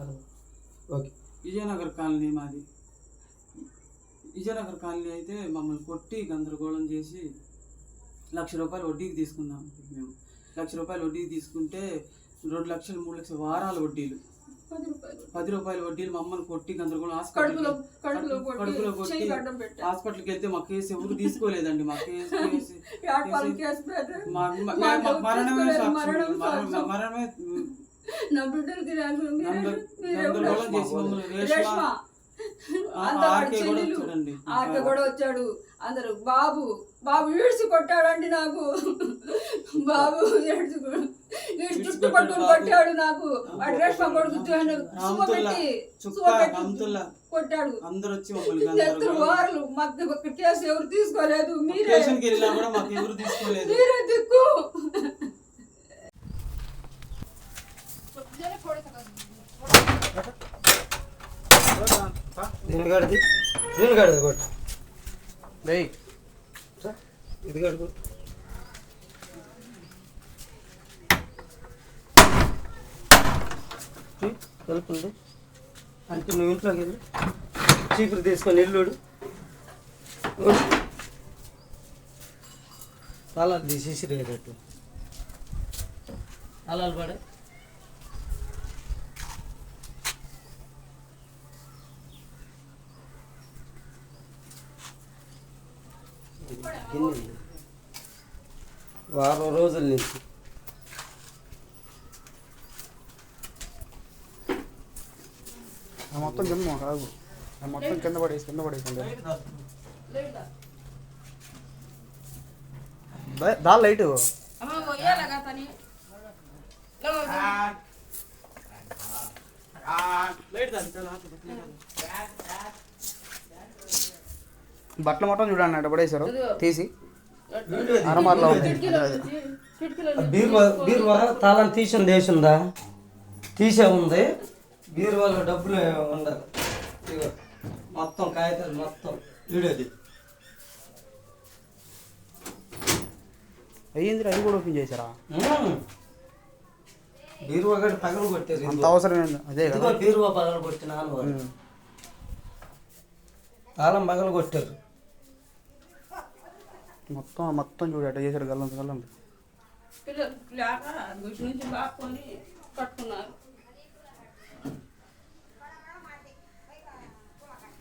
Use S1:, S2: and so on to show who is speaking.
S1: Okay.
S2: Vijayanagar colony మాది. Vijayanagar colony అయితే మమ్మల్ని కొట్టి గందరగోళం చేసి లక్ష రూపాయలు వడ్డీకి తీసుకున్నాం మేము. లక్ష రూపాయలు వడ్డీకి తీసుకుంటే రెండు లక్షలు మూడు లక్షల వారాల వడ్డీలు.
S3: పది రూపాయలు.
S2: వడ్డీలు మమ్మల్ని కొట్టి గందరగోళం
S3: కడుపులో కొట్టి
S2: హాస్పిటల్కి వెళ్తే మా కేసు ఎవరు తీసుకోలేదండి. మా కేసు మరణమే. మరణమే
S3: నా బిడ్డలకి
S2: మమ్మల్ని
S3: రేష్మ.
S2: ఆర్కే కూడా
S3: వచ్చాడు. అందరు బాబు బాబు ఈడ్చి కొట్టాడండి నాకు. బాబు ఈడ్చి పట్టుకుని. కొట్టాడు నాకు. వాడి రేష్మ కొడుకు పెట్టి. కొట్టాడు.
S2: అందరూ
S3: వారలు ఒక కేసు ఎవరు తీసుకోలేదు? మీరే. మీరే దిక్కు.
S1: దీని కాడిది దీని కాడిది కొట్టు సార్ ఇది కాడు కొట్టు చెయ్, కలుపుంది అంటే నువ్వు ఇంట్లోకి వెళ్ళి చీపురు తీసుకొని ఇల్లుడు తాళాలు తీసేసి రేటట్టు తాళాలు పడే. వారం రోజుల నుంచి.
S4: ఆ మొత్తం కింద కాదు ఆ మొత్తం కింద పడేసి కింద పడేసండి దా లైట్. బట్టలు మొత్తం చూడండి అక్కడ పడేశారు. తీసి. అరమార్లో
S1: బీరువా బీరువా తాళం తీసింది వేసిందా? తీసే ఉంది. బీరువాలో డబ్బులు ఉండదు. ఇగో మొత్తం కాగితాలు మొత్తం వీడేది
S4: అయ్యింది అది కూడా ఓపెన్ చేశారా?
S1: బీరువా గడి పగలు కొట్టారు
S4: అంత. అవసరం అదే
S1: బీరువా పగలు కొట్టిన తాళం పగలు కొట్టారు.
S4: మొత్తం మొత్తం చూడు అట్లా చేశారు గల్లం గల్లం
S3: పిల్లలు లేక గుడి నుంచి బాక్కొని పట్టుకున్నారు